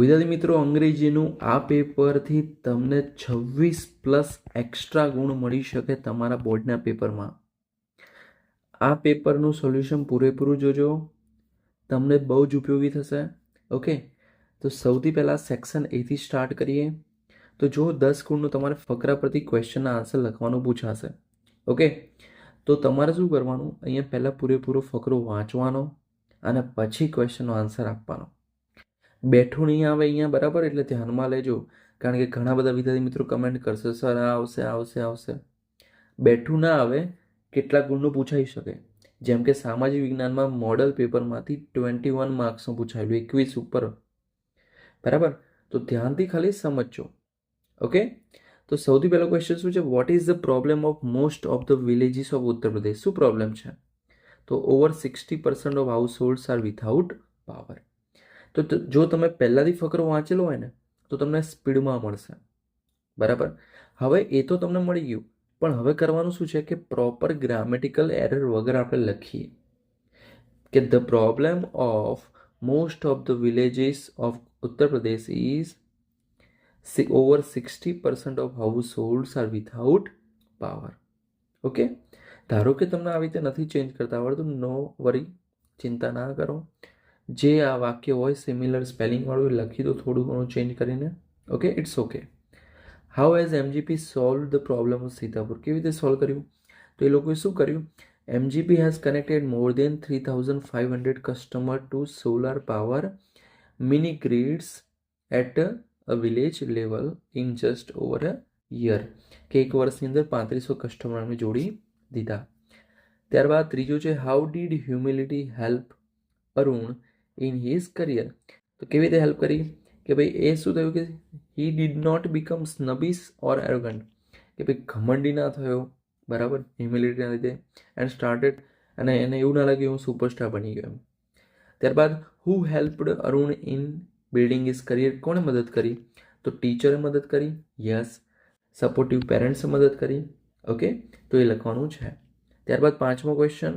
વિદ્યાર્થી મિત્રો, અંગ્રેજીનું આ પેપરથી તમને છવ્વીસ પ્લસ એક્સ્ટ્રા ગુણ મળી શકે તમારા બોર્ડના પેપરમાં. આ પેપરનું સોલ્યુશન પૂરેપૂરું જોજો. તમને બહુ જ ઉપયોગી થશે. ઓકે? તો સૌથી પહેલાં સેક્શન એથી સ્ટાર્ટ કરીએ. તો જો દસ ગુણનું તમારે ફકરા પરથી ક્વેશ્ચનના આન્સર લખવાનું પૂછાશે. ઓકે? તો તમારે શું કરવાનું? અહીંયા પહેલાં પૂરેપૂરો ફકરો વાંચવાનો અને પછી ક્વેશ્ચનનો આન્સર આપવાનો. બેઠું નહીં આવે અહીંયા, બરાબર? એટલે ધ્યાનમાં લેજો. કારણ કે ઘણા બધા વિદ્યાર્થી મિત્રો કમેન્ટ કરશે, સર, આ આવશે આવશે આવશે. બેઠું ના આવે, કેટલાક ગુણનું પૂછાઈ શકે. જેમ કે સામાજિક વિજ્ઞાનમાં મોડલ પેપરમાંથી ટ્વેન્ટી વન માર્ક્સનું પૂછાયેલું, એકવીસ ઉપર. બરાબર? તો ધ્યાનથી ખાલી સમજજો. ઓકે તો સૌથી પહેલો ક્વેશ્ચન શું છે? What is the problem of most of the villages of Uttar Pradesh? શું પ્રોબ્લેમ છે? તો over sixty percent of households are without power તો જો તમે પહેલાંથી ફકરો વાંચેલો હોય ને, તો તમને સ્પીડમાં મળશે. બરાબર? હવે એ તો તમને મળી ગયું. પણ હવે કરવાનું શું છે કે પ્રોપર ગ્રામેટિકલ એરર વગર આપણે લખીએ. કે the problem of most of the villages of Uttar Pradesh is over sixty percent of households are without power okay ધારો કે તમને આવી રીતે નથી ચેન્જ કરતા આવડતું નો વરી ચિંતા ના કરો. જે આ વાક્ય હોય સિમિલર સ્પેલિંગવાળું એ લખી દો થોડું ઘણું ચેન્જ કરીને. Okay it's okay how as MGP solve the problem of Sitapur કેવી રીતે સોલ્વ કર્યું? તો એ લોકોએ શું કર્યું? MGP has connected more than three thousand five hundred customer to solar power mini grids at a village level in just over a year કે એક વર્ષની અંદર પાંત્રીસો કસ્ટમરને જોડી દીધા. ત્યારબાદ ત્રીજું છે how did humility help Arun? In his career તો કેવી રીતે હેલ્પ કરી? કે ભાઈ એ શું થયું કે he did not become snobbish or arrogant કે ભાઈ ઘમંડી ના થયો, બરાબર? હ્યુમિલિટીના લીધે. એન્ડ સ્ટાર્ટેડ અને એને એવું ના લાગ્યું હું સુપરસ્ટાર બની ગયો એમ. ત્યારબાદ who helped Arun in building is career કોણે મદદ કરી? તો ટીચરે મદદ કરી. યસ સપોર્ટિવ પેરેન્ટ્સે મદદ કરી. ઓકે તો એ લખવાનું છે. ત્યારબાદ પાંચમો question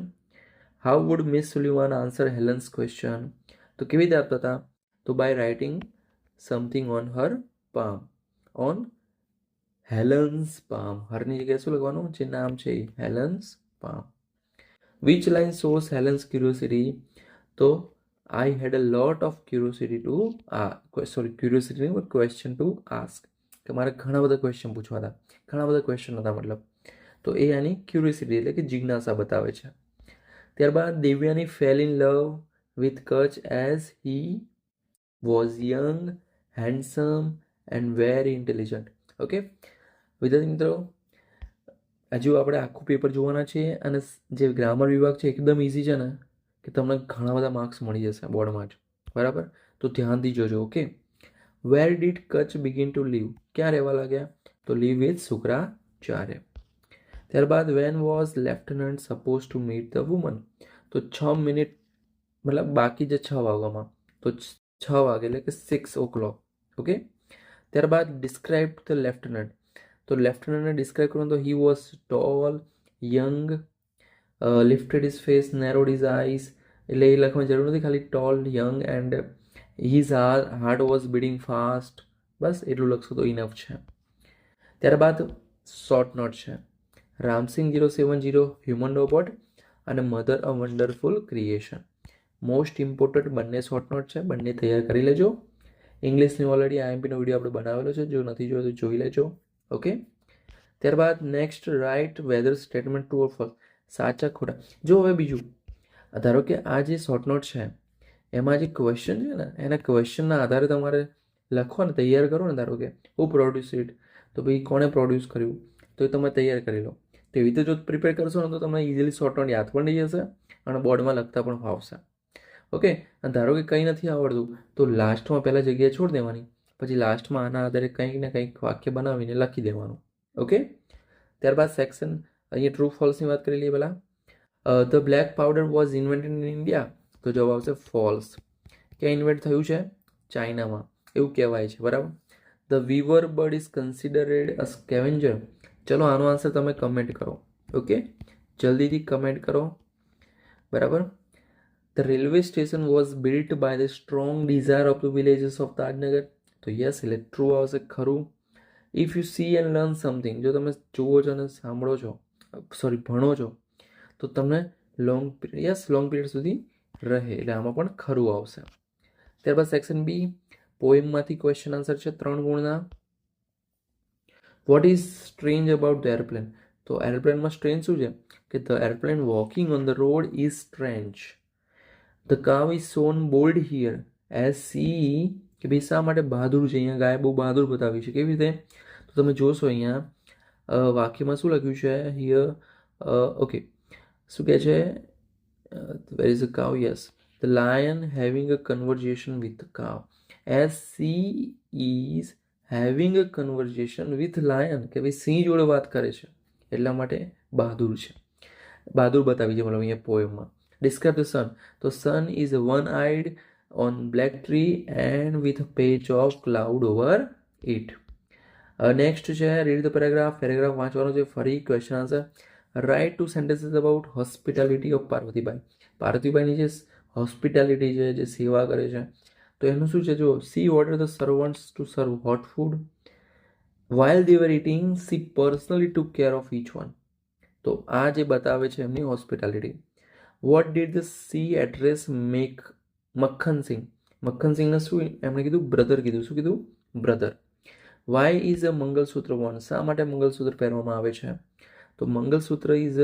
how would Miss Sullivan answer Helen's question તો કેવી રીતે આપતા હતા? તો by writing something on her palm on Helen's palm હરની જગ્યાએ શું લખવાનું? જે નામ છે Helen's palm which line source Helen's curiosity તો I had a lot of curiosity to આ sorry curiosity question to ask કે મારે ઘણા બધા ક્વેશ્ચન પૂછવા હતા. ઘણા બધા ક્વેશ્ચન હતા મતલબ. તો એ આની ક્યુરિયોસિટી એટલે કે જિજ્ઞાસા બતાવે છે. ત્યારબાદ Devyani fell in love with Kacha as he was young handsome and very intelligent okay વિદ્યાર્થી મિત્રો, હજુ આપણે આખું પેપર જોવાના છે અને જે ગ્રામર વિભાગ છે, એકદમ ઇઝી છે ને, કે તમને ઘણા બધા માર્ક્સ મળી જશે બોર્ડમાં જ. બરાબર? તો ધ્યાનથી જોજો okay where did Kach begin to live ક્યાં રહેવા લાગ્યા? તો લીવ વિથ શુક્રાચાર્ય ત્યારબાદ when was lieutenant suppose to meet the woman તો છ મિનિટ મતલબ બાકી જે છ વાગ્યામાં તો છ વાગે એટલે કે સિક્સ ઓ ક્લોક ઓકે ત્યારબાદ ડિસ્ક્રાઇબ ધ લેફ્ટનન્ટ તો લેફ્ટનન્ટને ડિસ્ક્રાઇબ કરવાનું તો he was tall young lifted is face narrowed is eyes એટલે એ લખવાની જરૂર નથી, ખાલી ટોલ યંગ એન્ડ હીઝ હાર હાર્ટ વોઝ બીડિંગ ફાસ્ટ બસ, એટલું લખશો તો ઇનફ છે. ત્યારબાદ શોર્ટ નોટ છે. Ramsing zero seven zero human robot અને mother a wonderful creation most important બંને શોર્ટ નોટ છે, બંને તૈયાર કરી લેજો. ઇંગ્લિશની ઓલરેડી આઈએમપીનો વીડિયો આપણે બનાવેલો છે, જો નથી જોયો તો જોઈ લેજો. ઓકે ત્યારબાદ next write whether statement true or false સાચા ખોટા. જો હવે બીજું ધારો કે આ જે શોર્ટ નોટ છે, એમાં જે ક્વેશ્ચન છે ને, એના ક્વેશ્ચનના આધારે તમારે લખો ને તૈયાર કરો ને ધારો કે હું પ્રોડ્યુસ ઇટ તો ભાઈ કોણે પ્રોડ્યુસ કર્યું? તો એ તમે તૈયાર કરી લો. તેવી રીતે જો પ્રિપેર કરશો ને તો તમને ઇઝીલી શોર્ટ નોટ યાદ પણ નહીં જશે અને બોર્ડમાં લખતા પણ ફાવશે ઓકે? ધારો કે કંઈ નથી આવડતું, તો લાસ્ટમાં પહેલાં જગ્યા છોડ દેવાની. પછી લાસ્ટમાં આના આધારે કંઈક ને કંઈક વાક્ય બનાવીને લખી દેવાનું. ઓકે? ત્યારબાદ સેક્શન અહીંયા ટ્રુ ફોલ્સની વાત કરી લઈએ પહેલાં. The black powder was invented in India તો જવાબ આવશે ફોલ્સ ક્યાં ઇન્વેન્ટ થયું છે? ચાઇનામાં. એવું કહેવાય છે, બરાબર? The weaver bird is considered a scavenger ચલો, આનો આન્સર તમે કમેન્ટ કરો. ઓકે? જલ્દીથી કમેન્ટ કરો. બરાબર? The railway station was built by the strong desire of the villages of Tajnagar તો યસ એટલે ટ્રુ આવશે, ખરું. If you see and learn something જો તમે જુઓ છો અને સાંભળો છો સોરી ભણો છો, તો તમને લોંગ યસ લોંગ પીરિયડ સુધી રહે, એટલે આમાં પણ ખરું આવશે. ત્યારબાદ સેક્શન બી પોએમમાંથી ક્વેશ્ચન આન્સર છે ત્રણ ગુણના. What is strange about the aeroplane તો એરપ્લેનમાં સ્ટ્રેન્જ શું છે? કે the aeroplane walking on the road is strange the cow is so bold here as she કે ભાઈ શા માટે બહાદુર છે? અહીંયા ગાય બહુ બહાદુર બતાવી છે. કેવી રીતે? તો તમે જોશો અહીંયા વાક્યમાં શું લખ્યું છે? હિયર ઓકે શું કહે છે? Where is a cow yes the lion having a conversation with cow as she is having a conversation with lion કે ભાઈ સિંહ જોડે વાત કરે છે. એટલા માટે બહાદુર છે. બહાદુર બતાવી છે, મતલબ અહીંયા પોએમમાં ડિસ્ક્રાઇબ ધ સન તો sun is one eyed on black tree and with patch of cloud over it next છે રીડ ધ પેરેગ્રાફ પેરેગ્રાફ વાંચવાનો છે, ફરી question answer write two sentences about hospitality of Parvatibai પાર્વતીબાઈની જે hospitality છે, જે સેવા કરે છે, તો એનું શું છે? જો she order the servants to serve hot food while they were eating she personally to care of each one તો આ જે બતાવે છે એમની hospitality what did the she address make Makhansingh મક્ખનસિંહને શું એમણે કીધું? બ્રધર કીધું. શું કીધું? Brother why is a mangalsutra worn શા માટે મંગલસૂત્ર પહેરવામાં આવે છે? તો મંગલસૂત્ર ઇઝ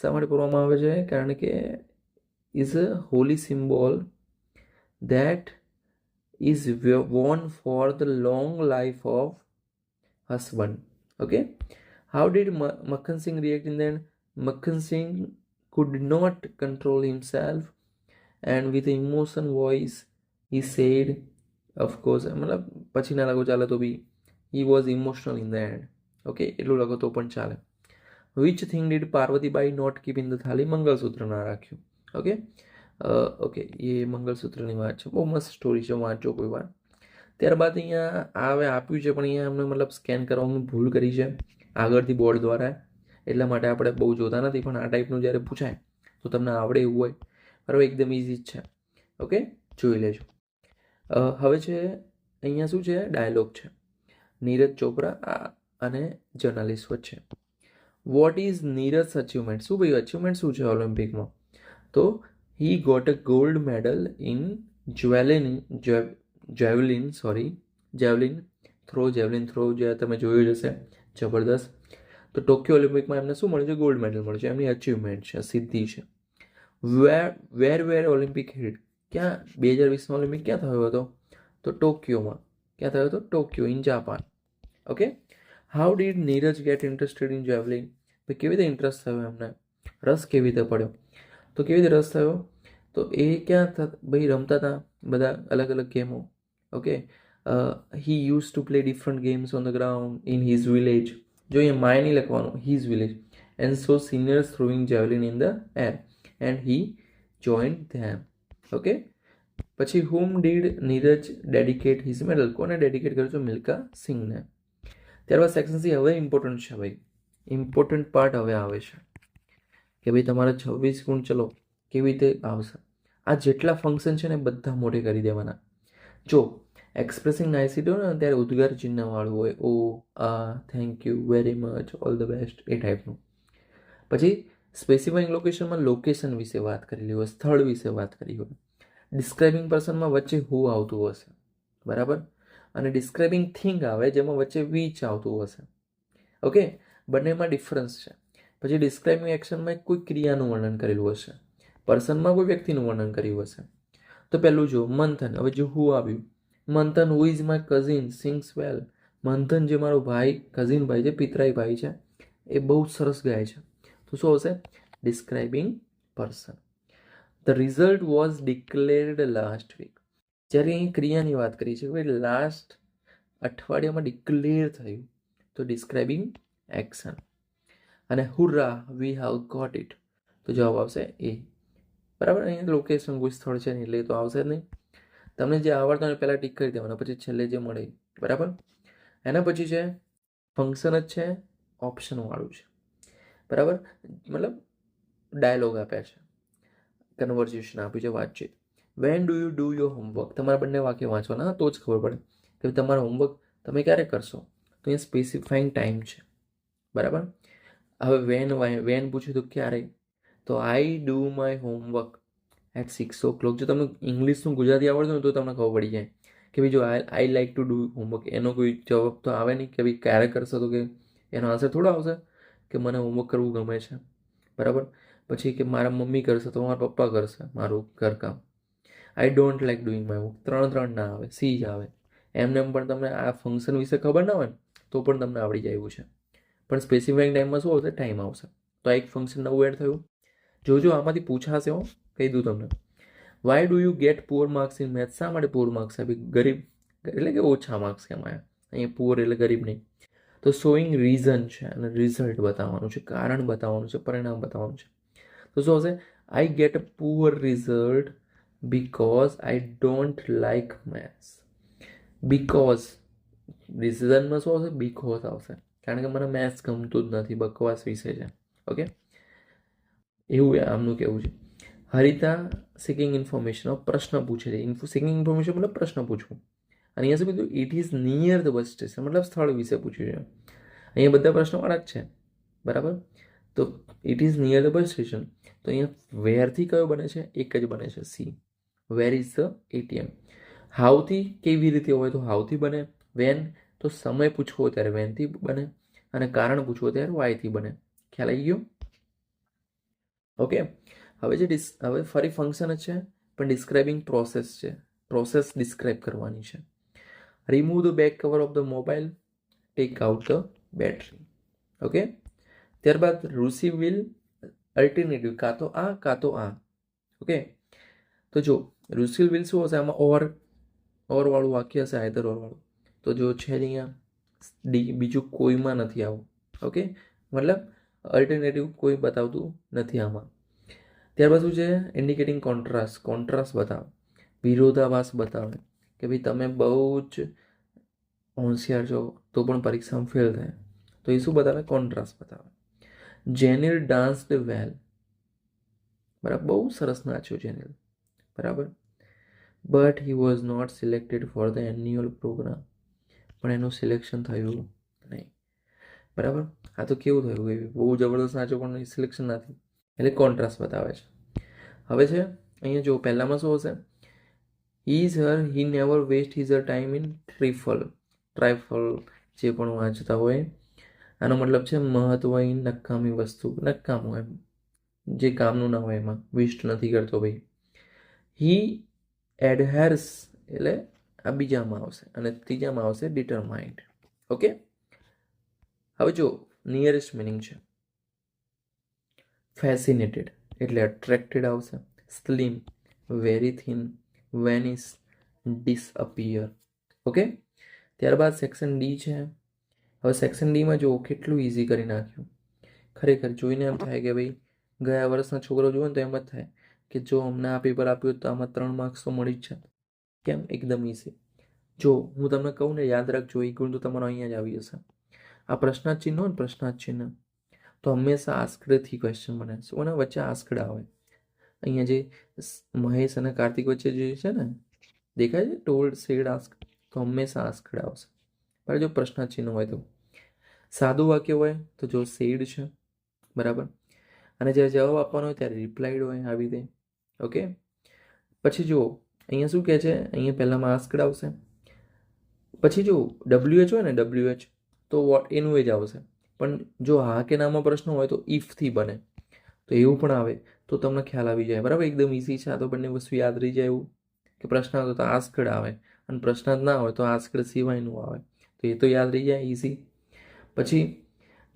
શા માટે પહેરવામાં આવે છે? કારણ કે is a holy symbol that is worn for the long life of husband okay how did Makhansingh react in then in could not control himself and with emotion voice he said of course મતલબ પછી ના લગો ચાલે તો B he was emotional in the end okay એટલું લગો તો પણ ચાલે which thing did પાર્વતીબાઈ not keep in the થાળી મંગલસૂત્ર ના રાખ્યું ઓકે ઓકે એ મંગલસૂત્રની વાત છે બહુ મસ્ત સ્ટોરી છે વાંચો કોઈ વાર ત્યારબાદ અહીંયા આ હવે આપ્યું છે પણ અહીંયા અમને મતલબ સ્કેન કરવાનું ભૂલ કરી છે આગળથી બોર્ડ દ્વારા એટલા માટે આપણે બહુ જોતા નથી, પણ આ ટાઈપનું જ્યારે પૂછાય, તો તમને આવડે એવું હોય બરાબર એકદમ ઇઝી જ છે. ઓકે જોઈ લેજો. હવે છે, અહીંયા શું છે? ડાયલોગ છે. નીરજ ચોપરા અને જર્નલિસ્ટ વચ્ચે. વોટ ઇઝ નીરજ અચીવમેન્ટ શું ભાઈ અચીવમેન્ટ શું છે ઓલિમ્પિકમાં તો he got a gold medal in javelin javelin sorry javelin throw javelin throw જે તમે જોયું જ હશે, જબરદસ્ત. તો ટોક્યો ઓલિમ્પિકમાં એમને શું મળ્યું છે? ગોલ્ડ મેડલ મળ્યું છે. એમની અચીવમેન્ટ છે, સિદ્ધિ છે. વેર વેર વેર ઓલિમ્પિક હિટ ક્યાં? બે હજાર વીસમાં ઓલિમ્પિક ક્યાં થયો હતો? તો ટોક્યોમાં. ક્યાં થયો હતો? Tokyo, in Japan. Okay? How did Neeraj get interested in javelin ભાઈ કેવી રીતે ઇન્ટરેસ્ટ થયો એમને? રસ કેવી રીતે પડ્યો? તો કેવી રીતે રસ થયો? તો એ ક્યાં ભાઈ રમતા હતા બધા અલગ અલગ ગેમો. Okay? He use to play different games on the ground in his village જો અહીંયા માય નહીં લખવાનું his village and saw seniors throwing javelin in the air and he join them okay પછી whom did Neeraj dedicate his medal કોને dedicate કર્યું છે? મિલ્કા સિંઘને ત્યારબાદ section C હવે ઇમ્પોર્ટન્ટ છે ભાઈ. ઇમ્પોર્ટન્ટ પાર્ટ હવે આવે છે. કે ભાઈ તમારા છવ્વીસ ગુણ ચલો, કેવી રીતે આવશે? આ જેટલા ફંક્શન છે ને બધા મોઢે કરી દેવાના. જો એક્સપ્રેસિંગ નાઇસિટી હોય ને ત્યારે ઉદ્ગાર ચિહ્નવાળું હોય. ઓ આ thank you very much all the best એ ટાઈપનું પછી સ્પેસિફાઈંગ લોકેશનમાં લોકેશન વિશે વાત કરેલી હોય, સ્થળ વિશે વાત કરી હોય. ડિસ્ક્રાઇબિંગ પર્સનમાં વચ્ચે હુ આવતું હશે. બરાબર? અને ડિસ્ક્રાઇબિંગ થિંગ આવે, જેમાં વચ્ચે વીચ આવતું હશે. ઓકે બંનેમાં ડિફરન્સ છે. પછી ડિસ્ક્રાઇબિંગ એક્શનમાં કોઈ ક્રિયાનું વર્ણન કરેલું હશે. પર્સનમાં કોઈ વ્યક્તિનું વર્ણન કર્યું હશે. તો પહેલું જો, મંથન. હવે જો હું આવ્યું. Manthan who is my cousin sings well Manthan જે મારો ભાઈ કઝિન ભાઈ છે, પિતરાઈ ભાઈ છે, એ બહુ સરસ ગાય છે. તો શું આવશે? Describing person the result was declared last week જ્યારે અહીં ક્રિયાની વાત કરી છે, ભાઈ લાસ્ટ અઠવાડિયામાં ડિક્લેર થયું. તો ડિસ્ક્રાઇબિંગ એક્શન અને હુર્રા વી હાવ ગોટ ઇટ તો જવાબ આવશે એ. બરાબર? અહીંયા લોકેશન કોઈ સ્થળ છે નહીં, એટલે તો આવશે જ નહીં. તમને જે આવડતા હોય પહેલાં ટીક કરી દેવાના, પછી છેલ્લે જે મળે બરાબર? એના પછી છે ફંક્શન જ છે ઓપ્શનવાળું છે. બરાબર? મતલબ ડાયલોગ આપ્યા છે. કન્વર્ઝેશન આપ્યું છે, વાતચીત. When do you do your homework તમારા બંને વાક્ય વાંચવાના તો જ ખબર પડે કે તમારો હોમવર્ક તમે ક્યારે કરશો? તો અહીંયા સ્પેસિફાઈંગ ટાઈમ છે. બરાબર? હવે વેન વેન પૂછ્યું તો ક્યારે? તો I do my homework at six o'clock જો તમને ઇંગ્લિશનું ગુજરાતી આવડતું હોય તો તમને ખબર પડી જાય કે ભાઈ જો I I like to do homework એનો કોઈ જવાબ તો આવે નહીં કે ભાઈ ક્યારે કરશો તો કે એનો આન્સર થોડો આવશે કે મને હોમવર્ક કરવું ગમે છે. બરાબર? પછી કે મારા મમ્મી કરશે તો મારા પપ્પા કરશે મારું ઘરકામ. I don't like doing my work ત્રણ ત્રણ ના આવે, સી જ આવે. એમને એમ પણ તમને આ ફંક્શન વિશે ખબર ના હોય ને, તો પણ તમને આવડી જાય એવું છે. પણ સ્પેસિફિક ટાઈમમાં શું આવશે? ટાઈમ આવશે. તો આ એક ફંક્શન નવું એડ થયું. જોજો આમાંથી પૂછાશે હું. કહી દઉં તમને. Why do you get poor marks in maths શા માટે પુઅર માર્ક્સ આપી ગરીબ, એટલે કે ઓછા માર્ક્સ કેમ આવ્યા અહીંયા પુઅર એટલે ગરીબ નહીં. તો શોઈંગ રીઝન છે અને રિઝલ્ટ બતાવવાનું છે, કારણ બતાવવાનું છે, પરિણામ બતાવવાનું છે. તો શું હશે? I get poor result because I don't like maths because રિઝનમાં શું આવશે? બીકોઝ આવશે. કારણ કે મને મેથ્સ ગમતું જ નથી, બકવાસ વિષય છે. ઓકે એવું આમનું કેવું છે. હરિતા સિકિંગ ઇન્ફોર્મેશન પ્રશ્ન પૂછે છે. ઇન્ફો સિકિંગ ઇન્ફોર્મેશન મતલબ પ્રશ્ન પૂછવું. અને અહીંયા શું કીધું? It is near the bus station મતલબ સ્થળ વિશે પૂછ્યું છે. અહીંયા બધા પ્રશ્નો જ છે. બરાબર? તો it is near the bus station તો અહીંયા વેરથી કયો બને છે? એક જ બને છે. See where is the ATM હાઉથી કેવી રીતે હોય તો હાઉથી બને? વેન તો સમય પૂછવો ત્યારે વેનથી બને. અને કારણ પૂછવો ત્યારે વાયથી બને. ખ્યાલ આવી ગયો? ઓકે હવે જે ડિસ હવે ફરી ફંક્શન જ છે, પણ ડિસ્ક્રાઇબિંગ પ્રોસેસ છે. પ્રોસેસ ડિસ્ક્રાઇબ કરવાની છે. Remove the back cover of the mobile take out the battery okay ત્યારબાદ રુસી વિલ અલ્ટરનેટિવ કાં તો આ, કાં તો આ. ઓકે તો જો રુસિલ વિલ શું હશે? આમાં ઓર ઓરવાળું વાક્ય હશે આયધર ઓરવાળું તો જો છે અહીંયા ડી, બીજું કોઈમાં નથી આવું. ઓકે મતલબ અલ્ટરનેટિવ કોઈ બતાવતું નથી આમાં. ત્યારબાદ શું છે? ઇન્ડિકેટિંગ કોન્ટ્રાસ્ટ કોન્ટ્રાસ્ટ બતાવે. વિરોધાભાસ બતાવે. કે ભાઈ તમે બહુ જ હોશિયાર છો, તો પણ પરીક્ષામાં ફેલ થાય. તો એ શું બતાવે? કોન્ટ્રાસ્ટ બતાવે. જેનિલ ડાન્સ્ડ વેલ બરાબર? બહુ સરસ નાચ્યો જેનિલ બરાબર? But he was not selected for the annual programme પણ એનું સિલેક્શન થયું નહીં. બરાબર? આ તો કેવું થયું? એ બહુ જબરદસ્ત નાચ્યો, પણ સિલેક્શન નથી. એટલે કોન્ટ્રાસ્ટ બતાવે છે. હવે છે, અહીંયા જો પહેલામાં શું હશે? Is her he never waste his a time in trifle trifle જે પણ વાંચતા હોય, આનો મતલબ છે મહત્વહીન નકામી વસ્તુ. નકામું એમ. જે કામનું ના હોય એમાં. વેસ્ટ નથી કરતો ભાઈ. હી એડહેર્સ એટલે આ બીજામાં આવશે અને ત્રીજામાં આવશે ડિટરમાઇન્ડ ઓકે હવે જો નિયરેસ્ટ મિનિંગ છે. ફેસિનેટેડ, એટલે અટ્રેક્ટેડ આવશે. Slim very thin vanish disappear okay ત્યારબાદ સેક્શન ડી છે. હવે સેક્શન ડીમાં જુઓ, કેટલું ઇઝી કરી નાખ્યું. ખરેખર જોઈને એમ થાય કે ભાઈ, ગયા વર્ષના છોકરો જુઓ ને તો એમ જ થાય કે જો અમને આ પેપર આપ્યું તો આમાં ત્રણ માર્ક્સ તો મળી જ છે કેમ? એકદમ ઇઝી જો હું તમને કહું ને, યાદ રાખજો, એ ગુણ તો તમારો અહીંયા જ આવી જશે. આ પ્રશ્નાર્થ ચિહ્નો ને પ્રશ્નાર્થ ચિહ્ન. તો હંમેશા આસ્કડથી ક્વેશ્ચન બને શું વચ્ચે આસ્કડ આવે અહીંયા જે મહેશ અને કાર્તિક વચ્ચે જે છે ને, દેખાય છે? ટોલ્ડ સેડ આસ્ક તો હંમેશા આસ્કડ આવશે. બરાબર જો પ્રશ્નાર્થ ચિહ્ન હોય તો. સાદું વાક્ય હોય તો જો સેડ છે, બરાબર? અને જ્યારે જવાબ આપવાનો હોય ત્યારે રિપ્લાઇડ હોય આવી રીતે. ઓકે? પછી જુઓ, અહીંયા શું કહે છે? અહીંયા પહેલાંમાં આસ્કડ આવશે. પછી જો ડબ્લ્યુએચ હોય ને ડબલ્યુએચ તો વોટ એનું એ જ આવશે. પણ જો હા કે નામાં પ્રશ્ન હોય તો ઇફથી બને. તો એવું પણ આવે, તો તમને ખ્યાલ આવી જાય. બરાબર? એકદમ ઇઝી છે. આ તો બંને વસ્તુ યાદ રહી જાય એવું કે પ્રશ્ન હતો તો આસ્કડ આવે અને પ્રશ્ન જ ના હોય તો આસ્કડ સિવાયનું આવે. તો એ તો યાદ રહી જાય ઇઝી પછી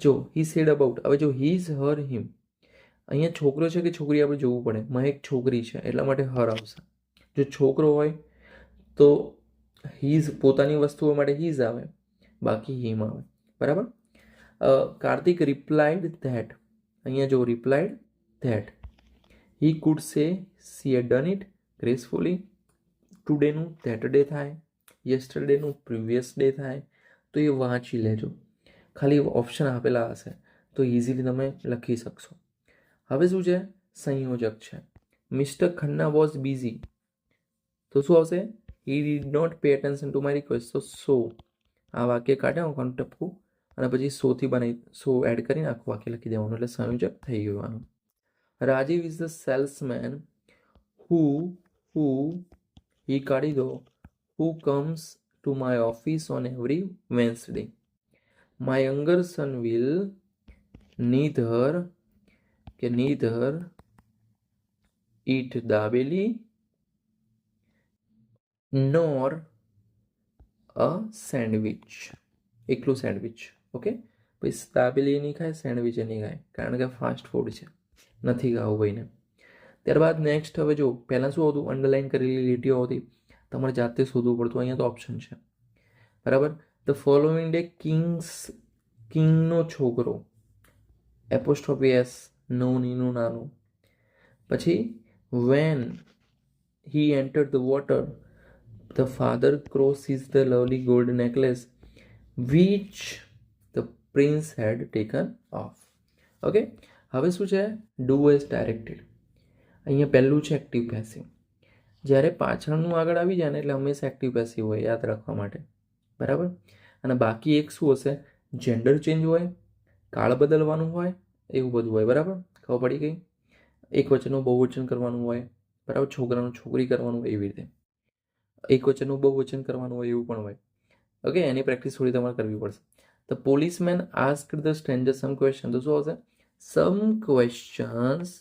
જો હી સેડ અબાઉટ હવે જો હીઝ હર હિમ અહીંયા છોકરો છે કે છોકરી આપણે જોવું પડે? મહેક છોકરી છે, એટલા માટે હર આવશે. જો છોકરો હોય તો હીઝ પોતાની વસ્તુઓ માટે હીઝ આવે. બાકી હિમ આવે. બરાબર? કાર્તિક રિપ્લાઇડ ધેટ અહીંયા જો replied that he could say she A done it gracefully ટુડેનું ધેટ ડે થાય યસ્ટરડેનું પ્રિવિયસ ડે થાય, તો એ વાંચી લેજો. ખાલી ઓપ્શન આપેલા હશે, તો ઇઝીલી તમે લખી શકશો. હવે શું છે? સંયોજક છે. મિસ્ટર ખન્ના વોઝ બિઝી તો શું આવશે? He did not pay attention to my request તો સો આ વાક્ય કાઢે, હું ટપકું અને પછી સોથી બનાવી, સો એડ કરીને આખું વાક્ય લખી દેવાનું એટલે સંયોજક થઈ ગયું આનું. Rajiv is the salesman who who he કાઢી દો. Who comes to my office on every Wednesday my younger son will neither કે neither eat dabeli nor a sandwich એકલું સેન્ડવિચ ઓકે? પછી દાબેલી નહીં ખાય, સેન્ડવિચ નહીં ખાય. કારણ કે ફાસ્ટ ફૂડ છે. નથી ખાવું ભાઈને. ત્યારબાદ નેક્સ્ટ હવે જો, પહેલાં શું હતું? અંડરલાઇન કરેલી લીટીઓ હતી. તમારે જાતે શોધવું પડતું. અહીંયા તો ઓપ્શન છે. બરાબર? ધ ફોલોઈંગ ડે કિંગ્સ કિંગનો છોકરો. એપોસ્ટ્રોફી એસ નવું, નીનું, નાનું. પછી when he enter the water the father cross is the lovely gold necklace which the head taken off. Okay? હવે શું છે? Do as directed. અહીંયા પહેલું છે એક્ટિવ પેસિવ. જ્યારે પાછળનું આગળ આવી જાય ને એટલે હંમેશા એક્ટિવ પેસિવ હોય, યાદ રાખવા માટે. બરાબર? અને બાકી એક શું હશે? જેન્ડર ચેન્જ હોય, કાળ બદલવાનું હોય, એવું બધું હોય. બરાબર? ખબર પડી ગઈ? એક વચનનું બહુવચન કરવાનું હોય. બરાબર? છોકરાનું છોકરી કરવાનું હોય એવી રીતે. એક વચનનું બહુવચન કરવાનું હોય એવું પણ હોય. ઓકે? એની પ્રેક્ટિસ થોડી તમારે કરવી પડશે. The policeman ask the stranger some question તો શું આવશે સમ ક્વેશ્ચન્સ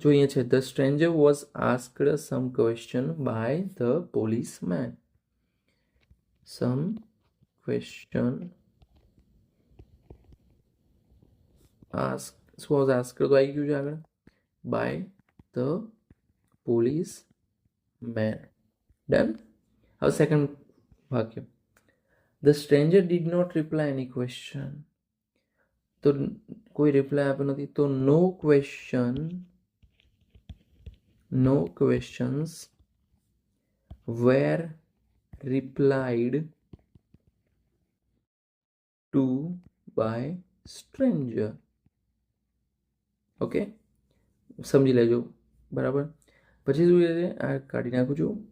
જો અહીંયા છે the stranger was asked some question by the policeman some question ask શું આવશે આસ્કડ તો આવી ગયું છે આગળ by the police man done હવે સેકન્ડ વાક્ય the stranger did not reply any question તો કોઈ રિપ્લાય આપ્યો નથી તો no question no questions were replied to by stranger okay સમજી લેજો બરાબર પછી શું છે આ કાઢી નાખું છું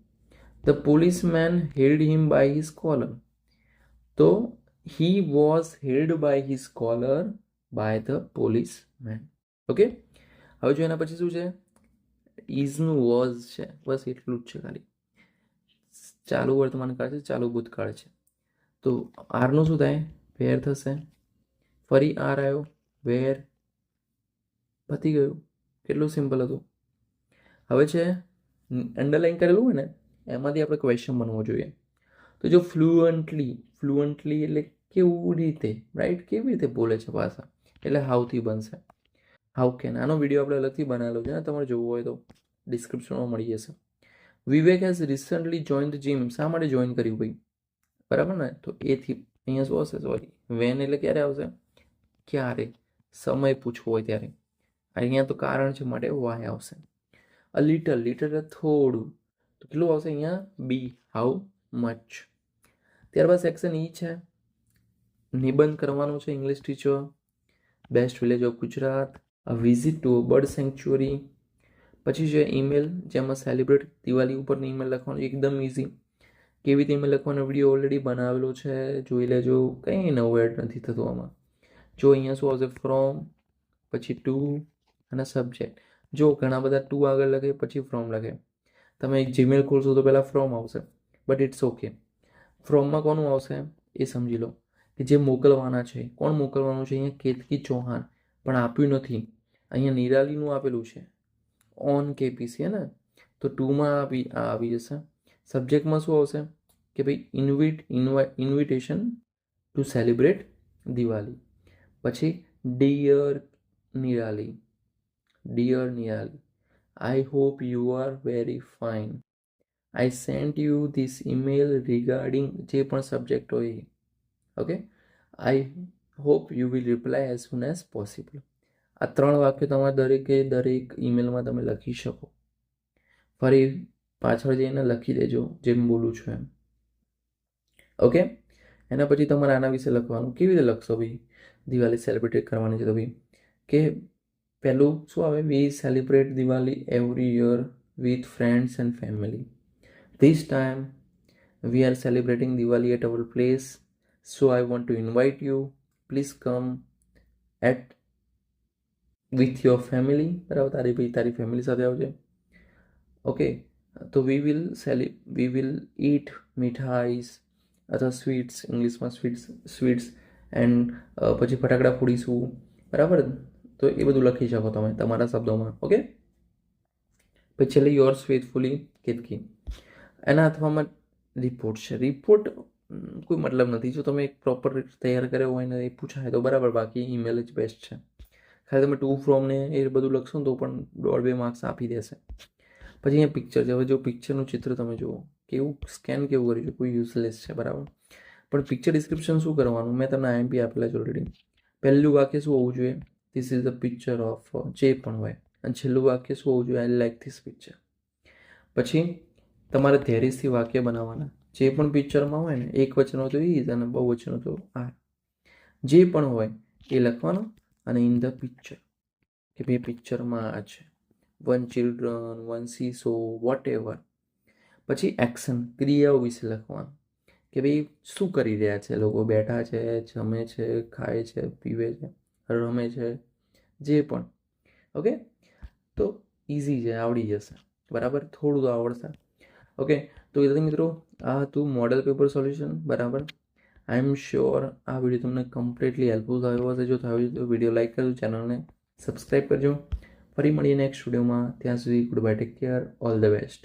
the police man held him by his collar તો he was held by his collar by the police man okay હવે જો એના પછી શું છે? ઇઝનું વોઝ છે. બસ એટલું જ છે ખાલી. ચાલુ વર્તમાન કાળ છે, ચાલુ ભૂતકાળ છે. તો આરનું શું થાય? વેર થશે? ફરી આર આવ્યો. વેર પતી ગયું. કેટલું સિમ્પલ હતું. હવે છે અંડરલાઈન કરેલું હોય ને, એમાંથી આપણે ક્વેશ્ચન બનવો જોઈએ. તો જો ફ્લુઅન્ટલી ફ્લુઅન્ટલી એટલે કેવું રીતે રાઈટ કેવી રીતે બોલે છે ભાષા? એટલે હાઉથી બનશે? હાઉ કેન આનો વીડિયો આપણે અલગથી બનાવેલો છે ને, તમારે જોવું હોય તો ડિસ્ક્રિપ્શનમાં મળી જશે. Vivek has recently join the gym શા માટે જોઈન કર્યું ભાઈ? બરાબર ને? તો એથી અહીંયા શું હશે? સોરી વેન એટલે ક્યારે આવશે? ક્યારે? સમય પૂછવો હોય ત્યારે. અહીંયા તો કારણ છે માટે વાય આવશે. અ લિટલ લિટલ થોડું. તો કેટલું આવશે અહીંયા? બી હાઉ મચ ત્યારબાદ સેક્શન ઈ છે, નિબંધ કરવાનું છે English teacher best village of Gujarat visit to bird sanctuary પછી છે ઈમેલ જેમાં સેલિબ્રેટ દિવાળી ઉપરની ઈમેલ લખવાનું, એકદમ ઇઝી કેવી રીતે ઈમેલ લખવાનો વીડિયો ઓલરેડી બનાવેલો છે, જોઈ લેજો, કંઈ નવું એડ નથી થતું આમાં. જો અહીંયા શું આવશે ફ્રોમ પછી ટુ અને સબ્જેક્ટ જો ઘણા બધા ટુ આગળ લખે, પછી ફ્રોમ લખે. તમે એક જીમેલ ખોલશો તો પહેલાં ફ્રોમ આવશે બટ ઇટ્સ ઓકે ફ્રોમમાં કોનું આવશે? એ સમજી લો કે જે મોકલવાના છે. કોણ મોકલવાનું છે? અહીંયા કેતકી ચૌહાણ. પણ આપ્યું નથી. અહીંયા નિરાલીનું આપેલું છે. ઓન કેપીસી, હે ને? તો ટુમાં આવી આ આવી જશે. સબ્જેક્ટમાં શું આવશે? કે ભાઈ, invite invitation to celebrate Diwali. પછી, dear Nirali. Dear Nirali. I hope you are very fine I sent you this email regarding જે પણ સબ્જેક્ટ હોય એ. Okay I hope you will reply as soon as possible આ ત્રણ વાક્યો તમારે દરેકે દરેક ઈમેલમાં તમે લખી શકો. ફરી પાછળ જઈને લખી દેજો જેમ બોલું છું એમ. ઓકે એના પછી તમારે આના વિશે લખવાનું કેવી રીતે લખશો ભાઈ? દિવાળી સેલિબ્રેટ કરવાની છે તો ભાઈ. કે પહેલું શું આવે? We celebrate Diwali every year with friends and family this time we are celebrating Diwali at our place so I want to invite you please come at with your family બરાબર? તારી ભાઈ, તારી ફેમિલી સાથે આવજે. Okay તો we will સેલી we will ઈટ મીઠાઈસ અથવા sweets ઇંગ્લિશમાં sweets sweets and પછી ફટાકડા ફોડીશું. બરાબર? તો એ બધું લખી શકો તમે તમારા શબ્દોમાં. ઓકે પછી છેલ્લે યોર્સ ફેથફુલી કેતકી એના અથવામાં રિપોર્ટ છે. રિપોર્ટ કોઈ મતલબ નથી. જો તમે એક પ્રોપર તૈયાર કર્યો હોય ને એ પૂછાય તો બરાબર, બાકી ઈમેલ જ બેસ્ટ છે. ખાલી તમે ટુ ફ્રોમ ને એ બધું લખશો તો પણ દોઢ બે માર્ક્સ આપી દેશે. પછી અહીંયા પિક્ચર છે. હવે જો પિક્ચરનું ચિત્ર તમે જુઓ. કેવું સ્કેન કેવું કર્યું છે? કોઈ યુઝલેસ છે, બરાબર. પણ પિક્ચર ડિસ્ક્રિપ્શન શું કરવાનું? મેં તમને આઈએમપી આપેલા છે ઓલરેડી પહેલું વાક્ય શું હોવું જોઈએ? This is the picture of જે પણ હોય. અને છેલ્લું વાક્ય શું હોવું જોઈએ? આઈ લાઈક ધીસ પિક્ચર પછી તમારે ધેરીસથી વાક્ય બનાવવાના. જે પણ પિક્ચરમાં હોય ને, એક વચનો તો ઈઝ અને બહુ વચનો તો આ. જે પણ હોય, એ લખવાનું અને ઇન ધ પિક્ચર કે ભાઈ પિક્ચરમાં આ છે. One children one seesaw whatever પછી એક્શન ક્રિયાઓ વિશે લખવાનું. કે ભાઈ, શું કરી રહ્યા છે લોકો? બેઠા છે, જમે છે, ખાય છે, પીવે છે, રમે છે, જે પણ. ઓકે તો ઇઝી છે, આવડી જશે. બરાબર? થોડું તો આવડશે. ઓકે તો વિદ્યાર્થી મિત્રો, આ હતું મોડેલ પેપર સોલ્યુશન બરાબર? આઈ એમ શ્યોર આ વીડિયો તમને કમ્પ્લીટલી હેલ્પફુલ થયો હશે. જો થયો તો વીડિયો લાઇક કરજો ચેનલને સબસ્ક્રાઈબ કરજો. ફરી મળીએ નેક્સ્ટ વિડીયોમાં ત્યાં સુધી good bye take care all the best